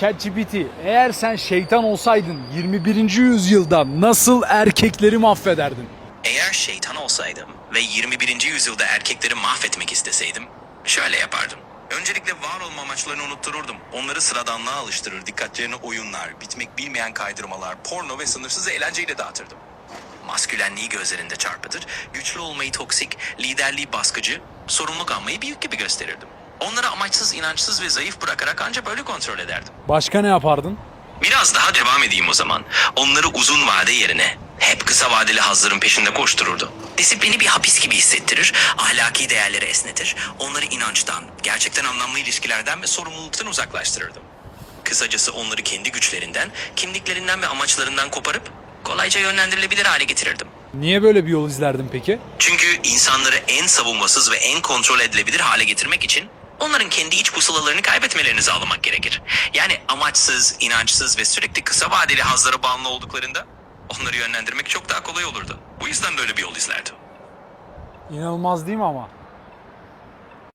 ChatGPT eğer sen şeytan olsaydın 21. yüzyılda nasıl erkekleri mahvederdin? Eğer şeytan olsaydım ve 21. yüzyılda erkekleri mahvetmek isteseydim şöyle yapardım. Öncelikle var olma amaçlarını unuttururdum. Onları sıradanlığa alıştırır, dikkatlerini oyunlar, bitmek bilmeyen kaydırmalar, porno ve sınırsız eğlenceyle dağıtırdım. Maskülenliği gözlerinde çarpıtır, güçlü olmayı toksik, liderliği baskıcı, sorumluluk almayı büyük gibi gösterirdim. Onları amaçsız, inançsız ve zayıf bırakarak ancak böyle kontrol ederdim. Başka ne yapardın? Biraz daha devam edeyim o zaman. Onları uzun vade yerine hep kısa vadeli hazların peşinde koştururdu. Disiplini bir hapis gibi hissettirir, ahlaki değerleri esnetir. Onları inançtan, gerçekten anlamlı ilişkilerden ve sorumluluktan uzaklaştırırdım. Kısacası onları kendi güçlerinden, kimliklerinden ve amaçlarından koparıp kolayca yönlendirilebilir hale getirirdim. Niye böyle bir yol izlerdin peki? Çünkü insanları en savunmasız ve en kontrol edilebilir hale getirmek için onların kendi iç pusulalarını kaybetmelerini sağlamak gerekir. Yani amaçsız, inançsız ve sürekli kısa vadeli hazlara bağımlı olduklarında onları yönlendirmek çok daha kolay olurdu. Bu yüzden böyle bir yol izlerdim. İnanılmaz değil mi ama?